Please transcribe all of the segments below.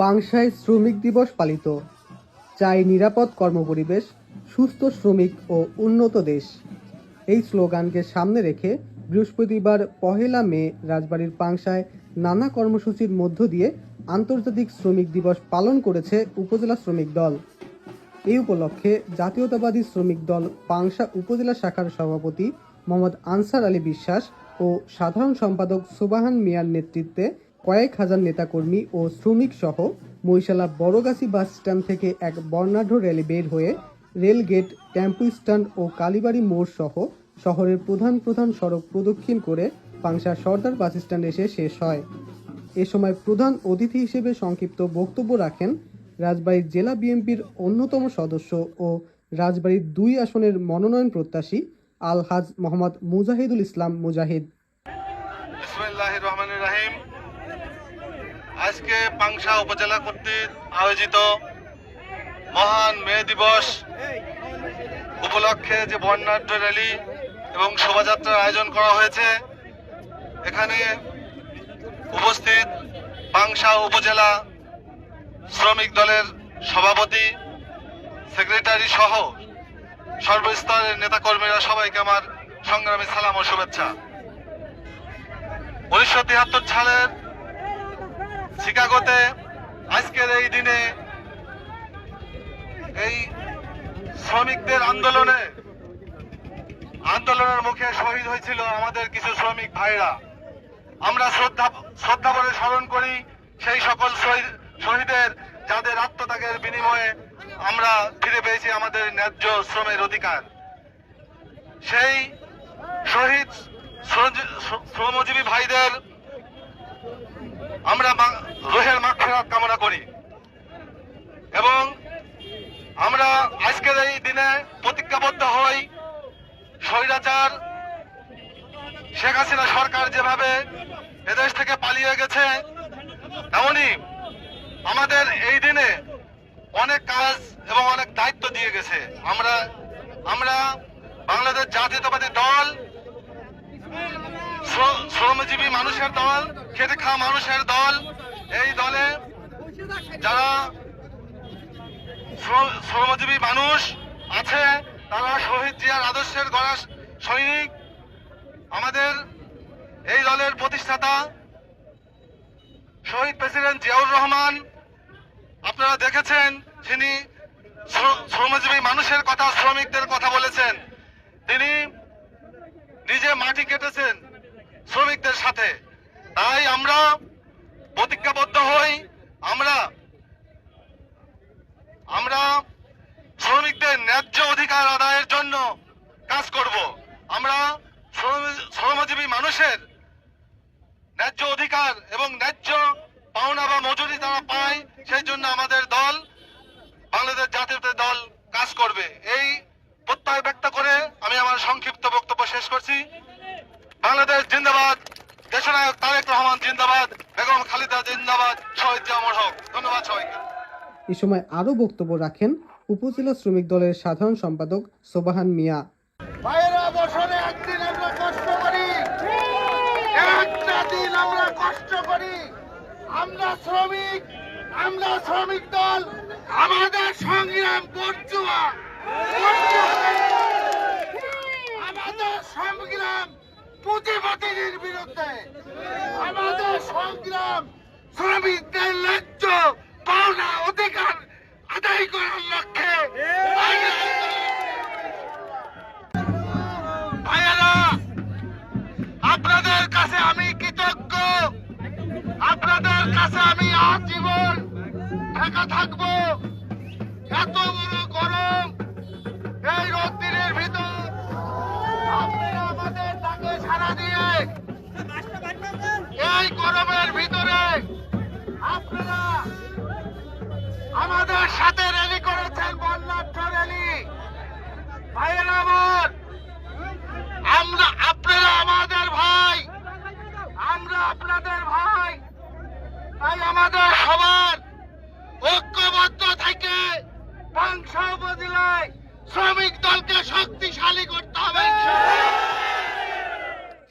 পাংশায় শ্রমিক দিবস পালিত। চাই নিরাপদ কর্মপরিবেশ, সুস্থ শ্রমিক ও উন্নত দেশ। এই স্লোগানকে সামনে রেখে বৃহস্পতিবার পহেলা মে রাজবাড়ির পাংশায় নানা কর্মসূচির মধ্য দিয়ে আন্তর্জাতিক শ্রমিক দিবস পালন করেছে উপজেলা শ্রমিক দল। এই উপলক্ষে জাতীয়তাবাদী শ্রমিক দল পাংশা উপজেলা শাখার সভাপতি মোহাম্মদ আনসার আলী বিশ্বাস ও সাধারণ সম্পাদক সুবাহান মিয়ার নেতৃত্বে কয়েক হাজার নেতাকর্মী ও শ্রমিক সহ মহিশালা বড়গাছি বাস স্ট্যান্ড থেকে এক বর্ণাঢ্য র্যালি বের হয়ে রেলগেট টেম্পু স্ট্যান্ড ও কালীবাড়ি মোড় সহ শহরের প্রধান প্রধান সড়ক প্রদক্ষিণ করে পাংশা সর্দার বাস স্ট্যান্ড এসে শেষ হয়। এ সময় প্রধান অতিথি হিসেবে সংক্ষিপ্ত বক্তব্য রাখেন রাজবাড়ীর জেলা বিএনপির অন্যতম সদস্য ও রাজবাড়ীর দুই আসনের মনোনয়ন প্রত্যাশী আলহাজ মোহাম্মদ মুজাহিদুল ইসলাম মুজাহিদ। আজকে পাংশা উপজেলা কর্তৃক আয়োজিত মহান মে দিবস উপলক্ষে যে বর্ণাঢ্য র্যালি এবং শোভাযাত্রার আয়োজন করা হয়েছে, এখানে উপস্থিত পাংশা উপজেলা শ্রমিক দলের সভাপতি, সেক্রেটারি সহ সর্বস্তরের নেতাকর্মীরা সবাইকে আমার সংগ্রামী সালাম ও শুভেচ্ছা। উনিশশো তিয়াত্তর সালের শিকাগোতে আজকের এই দিনে এই শ্রমিকদের আন্দোলনে, আন্দোলনের মুখে শহীদ হয়েছিল আমাদের কিছু শ্রমিক ভাইরা। আমরা শ্রদ্ধা শ্রদ্ধা বলে স্মরণ করি সেই সকল শহীদের যাদের আত্মত্যাগের বিনিময়ে আমরা ফিরে পেয়েছি আমাদের ন্যায্য শ্রমের অধিকার। সেই শহীদ শ্রমজীবী ভাইদের আমরা কামনা করি। এবং আমরা আজকের এই দিনে প্রতিজ্ঞাবদ্ধ হই স্বৈরাচার, শেখ হাসিনা সরকার যেভাবে এদেশ থেকে পালিয়ে গেছে, তেমনি আমাদের এই দিনে অনেক কাজ এবং অনেক দায়িত্ব দিয়ে গেছে। আমরা আমরা বাংলাদেশ জাতীয়তাবাদী দল শ্রমজীবী মানুষের দল, খেটে খাওয়া মানুষের দল যারা শ্রমজীবী মানুষ আছে, তারা শহীদ জিয়ার আদর্শের গড়া সৈনিক। আমাদের এই দলের প্রতিষ্ঠাতা শহীদ প্রেসিডেন্ট জিয়াউর রহমান, আপনারা দেখেছেন তিনি শ্র- শ্রমজীবী মানুষের কথা, শ্রমিকদের কথা বলেছেন। তিনি নিজে মাটি কেটেছেন শ্রমিকদের সাথে। তাই আমরা প্রতিজ্ঞাবদ্ধ হই আমরা আমরা শ্রমিকদের ন্যায্য অধিকার আদায়ের জন্য কাজ করব। আমরা শ্রমজীবী মানুষের ন্যায্য অধিকার এবং ন্যায্য পাওনা বা মজুরি তারা পায়, সেই জন্য আমাদের দল, বাংলাদেশ জাতীয় দল কাজ করবে। এই প্রত্যয় ব্যক্ত করে আমি আমার সংক্ষিপ্ত বক্তব্য শেষ করছি। বাংলাদেশ জিন্দাবাদ, দেশনায়ক তারেক রহমান জিন্দাবাদ, বেগম খালিদা জিন্দাবাদ, শহীদ জামর হক। ধন্যবাদ সবাইকে। এ সময় আরও বক্তব্য রাখেন উপজেলা শ্রমিক দলের সাধারণ সম্পাদক সোবাহান মিয়া। আমরা শ্রমিক দল সংগ্রাম বিরুদ্ধে। আমাদের সংগ্রাম শ্রমিকদের ন্যায্য পাওনা অধিকার আদায় করার লক্ষ্যে আপনাদের কাছে আমি কৃতজ্ঞ। আপনাদের কাছে আমি আজীবন একা থাকব। এত বড় গরম এই রোদ্দিনের ভিতর। আপনারা আমাদের ডাকে সারা দিয়ে এই গরমের ভিতরে আপনারা আমাদের সাথে র্যালি করেছেন বর্ণাঢ্য র্যালি ভাইয়েরা আমার, আমরা আপনারা আমাদের ভাই আমরা আপনাদের ভাই আমাদের সবার ঐক্যবদ্ধ থেকে পাংশা উপজেলায় শ্রমিক দলকে শক্তিশালী করতে হবে।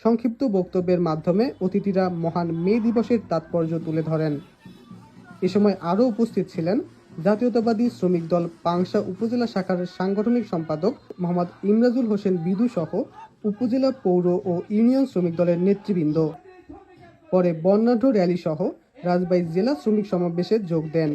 সংক্ষিপ্ত বক্তব্যের মাধ্যমে অতিথিরা মহান মে দিবসের তাৎপর্য তুলে ধরেন। এ সময় আরও উপস্থিত ছিলেন জাতীয়তাবাদী শ্রমিক দল পাংশা উপজেলা শাখার সাংগঠনিক সম্পাদক মোহাম্মদ ইমরাজুল হোসেন বিদু সহ উপজেলা পৌর ও ইউনিয়ন শ্রমিক দলের নেতৃবৃন্দ। পরে বর্ণাঢ্য র্যালি সহ রাজবাড়ী জেলা শ্রমিক সমাবেশে যোগ দেন।